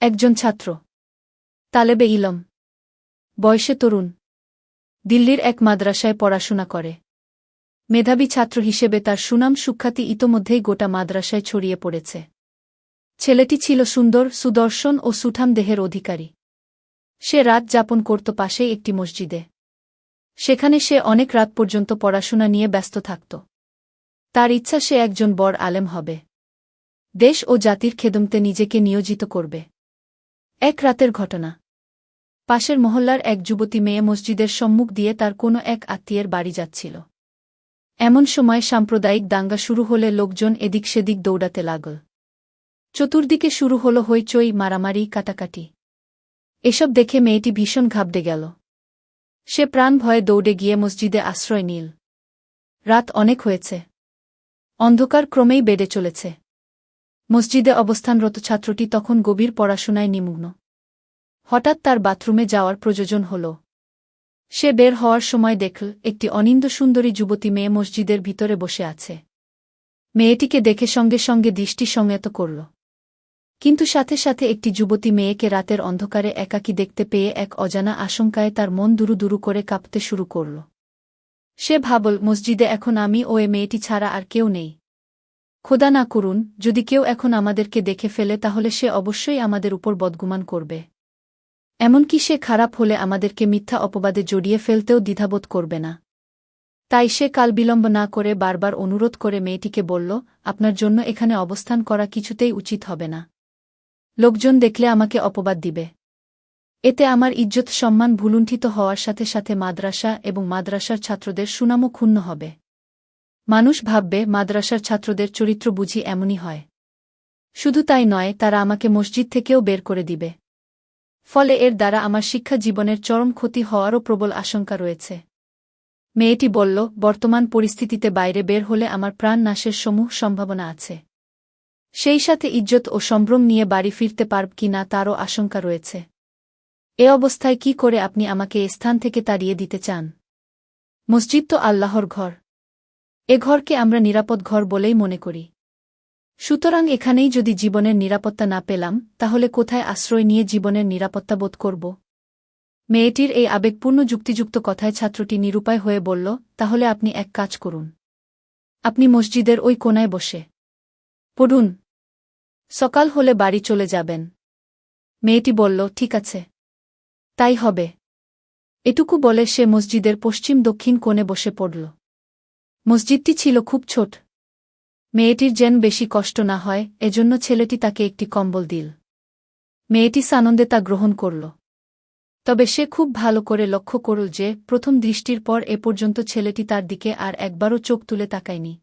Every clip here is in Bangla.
একজন ছাত্র। তালেবে ইলম। বয়সে তরুণ। দিল্লির এক মাদ্রাসায় পড়াশোনা করে। মেধাবী ছাত্র হিসেবে তার সুনাম সুখ্যাতি ইতোমধ্যেই গোটা মাদ্রাসায় ছড়িয়ে পড়েছে। ছেলেটি ছিল সুন্দর, সুদর্শন ও সুঠাম দেহের অধিকারী। সে রাত যাপন করত পাশেই একটি মসজিদে। সেখানে সে অনেক রাত পর্যন্ত পড়াশোনা নিয়ে ব্যস্ত থাকত। তার ইচ্ছা, সে একজন বড় আলেম হবে। দেশ ও জাতির খেদমতে নিজেকে নিয়োজিত করবে। এক রাতের ঘটনা। পাশের মহল্লার এক যুবতী মেয়ে মসজিদের সম্মুখ দিয়ে তার কোনো এক আত্মীয়ের বাড়ি যাচ্ছিল। এমন সময় সাম্প্রদায়িক দাঙ্গা শুরু হলে লোকজন এদিক সেদিক দৌড়াতে লাগল। চতুর্দিকে শুরু হল হইচই, মারামারি, কাটাকাটি। এসব দেখে মেয়েটি ভীষণ ঘাবড়ে গেল। সে প্রাণ ভয়ে দৌড়ে গিয়ে মসজিদে আশ্রয় নিল। রাত অনেক হয়েছে। অন্ধকার ক্রমেই বেড়ে চলেছে। মসজিদে অবস্থানরত ছাত্রটি তখন গভীর পড়াশোনায় নিমগ্ন। হঠাৎ তার বাথরুমে যাওয়ার প্রয়োজন হল। সে বের হওয়ার সময় দেখল, একটি অনিন্দ সুন্দরী যুবতী মেয়ে মসজিদের ভিতরে বসে আছে। মেয়েটিকে দেখে সঙ্গে সঙ্গে দৃষ্টি সংযত করল। কিন্তু সাথে সাথে একটি যুবতী মেয়েকে রাতের অন্ধকারে একাকী দেখতে পেয়ে এক অজানা আশঙ্কায় তার মন দুরু দুরু করে কাঁপতে শুরু করল। সে ভাবল, মসজিদে এখন আমি ও এ মেয়েটি ছাড়া আর কেউ নেই। খোদা না করুন, যদি কেউ এখন আমাদেরকে দেখে ফেলে তাহলে সে অবশ্যই আমাদের উপর বদগুমান করবে। এমনকি সে খারাপ হলে আমাদেরকে মিথ্যা অপবাদে জড়িয়ে ফেলতেও দ্বিধাবোধ করবে না। তাই সে কাল বিলম্ব না করে বারবার অনুরোধ করে মেয়েটিকে বলল, আপনার জন্য এখানে অবস্থান করা কিছুতেই উচিত হবে না। লোকজন দেখলে আমাকে অপবাদ দিবে। এতে আমার ইজ্জত সম্মান ভুলুণ্ঠিত হওয়ার সাথে সাথে মাদ্রাসা এবং মাদ্রাসার ছাত্রদের সুনামও ক্ষুণ্ণ হবে। মানুষ ভাববে, মাদ্রাসার ছাত্রদের চরিত্র বুঝি এমনই হয়। শুধু তাই নয়, তারা আমাকে মসজিদ থেকেও বের করে দিবে। ফলে এর দ্বারা আমার শিক্ষা জীবনের চরম ক্ষতি হওয়ারও প্রবল আশঙ্কা রয়েছে। মেয়েটি বলল, বর্তমান পরিস্থিতিতে বাইরে বের হলে আমার প্রাণ নাশের সমূহ সম্ভাবনা আছে। সেই সাথে ইজ্জত ও সম্ভ্রম নিয়ে বাড়ি ফিরতে পারব কি না তারও আশঙ্কা রয়েছে। এ অবস্থায় কি করে আপনি আমাকে স্থান থেকে তাড়িয়ে দিতে চান? মসজিদ তো আল্লাহর ঘর। এ ঘরকে আমরা নিরাপদ ঘর বলেই মনে করি। সুতরাং এখানেই যদি জীবনের নিরাপত্তা না পেলাম, তাহলে কোথায় আশ্রয় নিয়ে জীবনের নিরাপত্তা বোধ করব? মেয়েটির এই আবেগপূর্ণ যুক্তিযুক্ত কথায় ছাত্রটি নিরুপায় হয়ে বলল, তাহলে আপনি এক কাজ করুন। আপনি মসজিদের ওই কোনায় বসে পড়ুন। সকাল হলে বাড়ি চলে যাবেন। মেয়েটি বলল, ঠিক আছে। তাই হবে। এটুকু বলে সে মসজিদের পশ্চিম দক্ষিণ কোণে বসে পড়ল। মসজিদটি ছিল খুব ছোট। মেয়েটির যেন বেশি কষ্ট না হয়, এজন্য ছেলেটি তাকে একটি কম্বল দিল। মেয়েটি সানন্দে তা গ্রহণ করল। তবে সে খুব ভালো করে লক্ষ্য করল যে, প্রথম দৃষ্টির পর এ পর্যন্ত ছেলেটি তার দিকে আর একবারও চোখ তুলে তাকায়নি।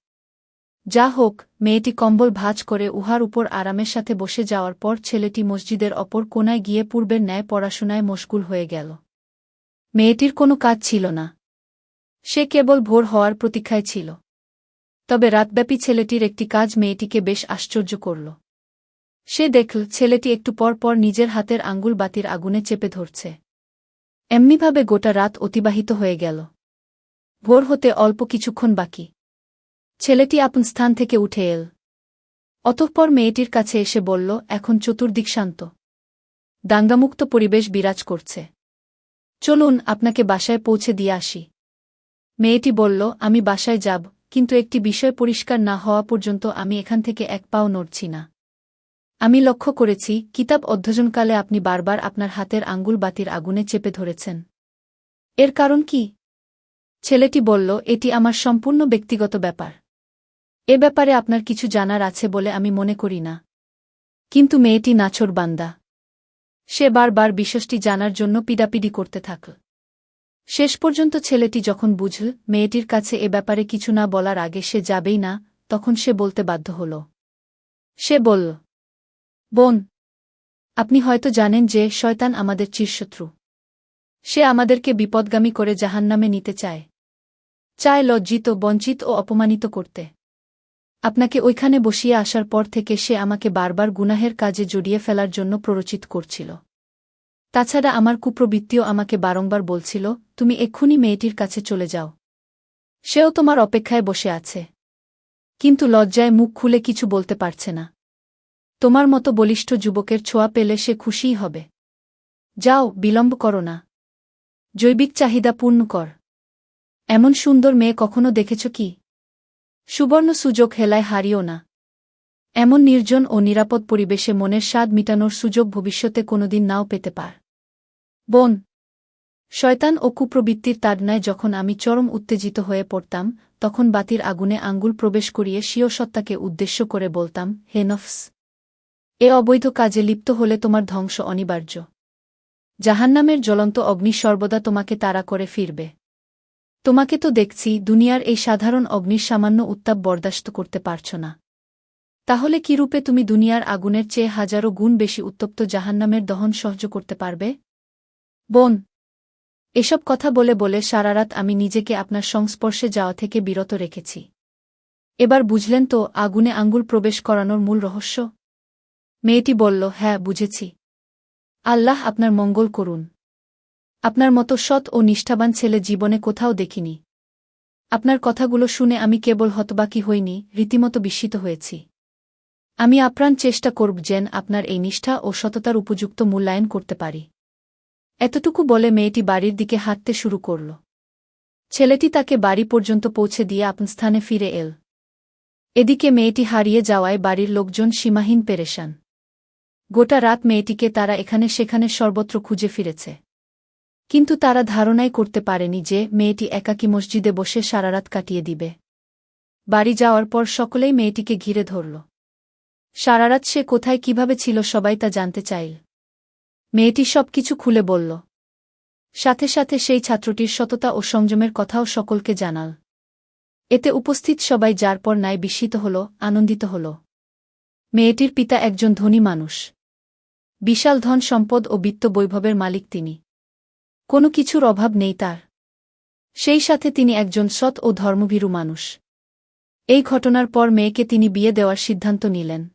যা হোক, মেয়েটি কম্বল ভাঁজ করে উহার উপর আরামের সাথে বসে যাওয়ার পর ছেলেটি মসজিদের অপর কোনায় গিয়ে পূর্বের ন্যায় পড়াশোনায় মশগুল হয়ে গেল। মেয়েটির কোনো কাজ ছিল না। সে কেবল ভোর হওয়ার প্রতীক্ষায় ছিল। তবে রাতব্যাপী ছেলেটির একটি কাজ মেয়েটিকে বেশ আশ্চর্য করল। সে দেখল, ছেলেটি একটু পর পর নিজের হাতের আঙ্গুল বাতির আগুনে চেপে ধরছে। এমনিভাবে গোটা রাত অতিবাহিত হয়ে গেল। ভোর হতে অল্প কিছুক্ষণ বাকি। ছেলেটি আপন স্থান থেকে উঠে এল। অতঃপর মেয়েটির কাছে এসে বলল, এখন চতুর্দিক শান্ত। দাঙ্গামুক্ত পরিবেশ বিরাজ করছে। চলুন, আপনাকে বাসায় পৌঁছে দিয়ে আসি। মেয়েটি বলল, আমি বাসায় যাব, কিন্তু একটি বিষয় পরিষ্কার না হওয়া পর্যন্ত আমি এখান থেকে এক পাও নড়ছি না। আমি লক্ষ্য করেছি, কিতাব অধ্যয়নকালে আপনি বারবার আপনার হাতের আঙ্গুল বাতির আগুনে চেপে ধরেছেন। এর কারণ কি? ছেলেটি বলল, এটি আমার সম্পূর্ণ ব্যক্তিগত ব্যাপার। এ ব্যাপারে আপনার কিছু জানার আছে বলে আমি মনে করি না। কিন্তু মেয়েটি নাছর বান্দা সে বারবার বিষয়টি জানার জন্য পিডাপিডি করতে থাকল শেষ পর্যন্ত ছেলেটি যখন বুঝল মেয়েটির কাছে এ ব্যাপারে কিছু না বলার আগে সে যাবেই না, তখন সে বলতে বাধ্য হল। সে বলল, বোন, আপনি হয়তো জানেন যে শয়তান আমাদের চিরশত্রু। সে আমাদেরকে বিপদগামী করে জাহান্নামে নিতে চায়। চায় লজ্জিত, বঞ্চিত ও অপমানিত করতে। আপনাকে ওইখানে বসিয়ে আসার পর থেকে সে আমাকে বারবার গুনাহের কাজে জড়িয়ে ফেলার জন্য প্ররোচিত করছিল। তাছাড়া আমার কুপ্রবৃত্তিও আমাকে বারংবার বলছিল, তুমি এক্ষুনি মেয়েটির কাছে চলে যাও। সেও তোমার অপেক্ষায় বসে আছে। কিন্তু লজ্জায় মুখ খুলে কিছু বলতে পারছে না। তোমার মতো বলিষ্ঠ যুবকের ছোঁয়া পেলে সে খুশিই হবে। যাও, বিলম্ব করো না। জৈবিক চাহিদা পূর্ণ কর। এমন সুন্দর মেয়ে কখনো দেখেছ কি? সুবর্ণ সুযোগ হেলায় হারিও না। এমন নির্জন ও নিরাপদ পরিবেশে মনের স্বাদ মিটানোর সুযোগ ভবিষ্যতে কোনোদিন নাও পেতে পার। বোন, শয়তান ও কুপ্রবৃত্তির তাডনায় যখন আমি চরম উত্তেজিত হয়ে পড়তাম, তখন বাতির আগুনে আঙ্গুল প্রবেশ করিয়ে স্বীয় সত্তাকে উদ্দেশ্য করে বলতাম, হে নফস, এ অবৈধ কাজে লিপ্ত হলে তোমার ধ্বংস অনিবার্য। জাহান্নামের জ্বলন্ত অগ্নি সর্বদা তোমাকে তাড়া করে ফিরবে। তোমাকে তো দেখছি দুনিয়ার এই সাধারণ অগ্নির সামান্য উত্তাপ বরদাস্ত করতে পারছ না। তাহলে কি রূপে তুমি দুনিয়ার আগুনের চেয়ে হাজারো গুণ বেশি উত্তপ্ত জাহান্নামের দহন সহ্য করতে পারবে? বোন, এসব কথা বলে বলে সারারাত আমি নিজেকে আপনার সংস্পর্শে যাওয়া থেকে বিরত রেখেছি। এবার বুঝলেন তো আগুনে আঙ্গুল প্রবেশ করানোর মূল রহস্য? মেয়েটি বলল হ্যাঁ বুঝেছি। আল্লাহ আপনার মঙ্গল করুন। আপনার মতো সৎ ও নিষ্ঠাবান ছেলে জীবনে কোথাও দেখিনি। আপনার কথাগুলো শুনে আমি কেবল হতবাকি হইনি, রীতিমতো বিস্মিত হয়েছি। আমি আপ্রাণ চেষ্টা করব যেন আপনার এই নিষ্ঠা ও সততার উপযুক্ত মূল্যায়ন করতে পারি। এতটুকু বলে মেয়েটি বাড়ির দিকে হাঁটতে শুরু করল। ছেলেটি তাকে বাড়ি পর্যন্ত পৌঁছে দিয়ে আপন স্থানে ফিরে এল। এদিকে মেয়েটি হারিয়ে যাওয়ায় বাড়ির লোকজন সীমাহীন পেরেশান। গোটা রাত মেয়েটিকে তারা এখানে সেখানে সর্বত্র খুঁজে ফিরেছে। কিন্তু তারা ধারণাই করতে পারেনি যে মেয়েটি একাকী মসজিদে বসে সারারাত কাটিয়ে দিবে। বাড়ি যাওয়ার পর সকলেই মেয়েটিকে ঘিরে ধরল। সারারাত সে কোথায় কীভাবে ছিল সবাই তা জানতে চাইল। মেয়েটি সব কিছু খুলে বলল। সাথে সাথে সেই ছাত্রটির সততা ও সংযমের কথাও সকলকে জানাল। এতে উপস্থিত সবাই যার পর নাই বিস্মিত হল, আনন্দিত হল। মেয়েটির পিতা একজন ধনী মানুষ। বিশাল ধন সম্পদ ও বিত্ত বৈভবের মালিক তিনি। কোনো কিছুর অভাব নেই তার। সেই সাথে তিনি একজন সৎ ও ধর্মভীরু মানুষ। এই ঘটনার পর মেয়েকে তিনি বিয়ে দেওয়ার সিদ্ধান্ত নিলেন।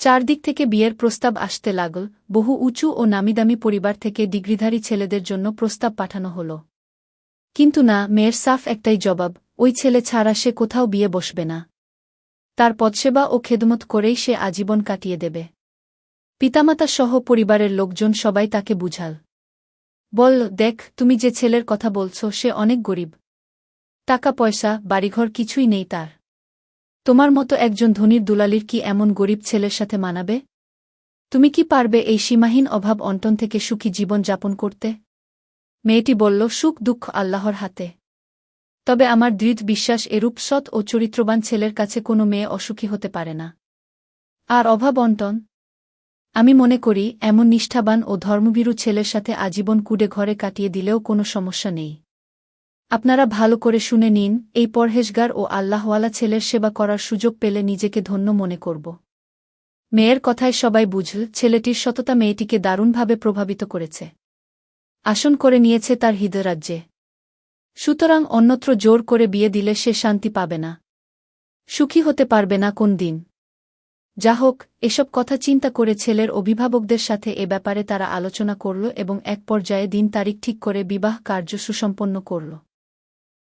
চারদিক থেকে বিয়ের প্রস্তাব আসতে লাগল, বহু উঁচু ও নামিদামি পরিবার থেকে ডিগ্রিধারী ছেলেদের জন্য প্রস্তাব পাঠানো হল। কিন্তু না, মেয়ের সাফ একটাই জবাব, ওই ছেলে ছাড়া সে কোথাও বিয়ে বসবে না। তার পদসেবা ও খেদমত করেই সে আজীবন কাটিয়ে দেবে। পিতামাতা সহ পরিবারের লোকজন সবাই তাকে বুঝাল। বল, দেখ, তুমি যে ছেলের কথা বলছ, সে অনেক গরিব। টাকা পয়সা বাড়িঘর কিছুই নেই তার। তোমার মতো একজন ধনীর দুলালির কি এমন গরিব ছেলের সাথে মানাবে? তুমি কি পারবে এই সীমাহীন অভাব অন্টন থেকে সুখী জীবন যাপন করতে? মেয়েটি বলল, সুখ দুঃখ আল্লাহর হাতে। তবে আমার দৃঢ় বিশ্বাস এরূপ সৎ ও চরিত্রবান ছেলের কাছে কোনো মেয়ে অসুখী হতে পারে না। আর অভাব অন্টন আমি মনে করি, এমন নিষ্ঠাবান ও ধর্মভীরু ছেলের সাথে আজীবন কুডে ঘরে কাটিয়ে দিলেও কোনো সমস্যা নেই। আপনারা ভালো করে শুনে নিন, এই পরহেজগার ও আল্লাহওয়ালা ছেলের সেবা করার সুযোগ পেলে নিজেকে ধন্য মনে করব। মেয়ের কথায় সবাই বুঝল, ছেলেটির সততা মেয়েটিকে দারুণভাবে প্রভাবিত করেছে। আসন করে নিয়েছে তার হৃদয়রাজ্যে। সুতরাং অন্যত্র জোর করে বিয়ে দিলে সে শান্তি পাবে না। সুখী হতে পারবে না কোন দিন। যা হোক, এসব কথা চিন্তা করে ছেলের অভিভাবকদের সাথে এ ব্যাপারে তারা আলোচনা করল এবং এক পর্যায়ে দিন তারিখ ঠিক করে বিবাহ কার্য সুসম্পন্ন করল।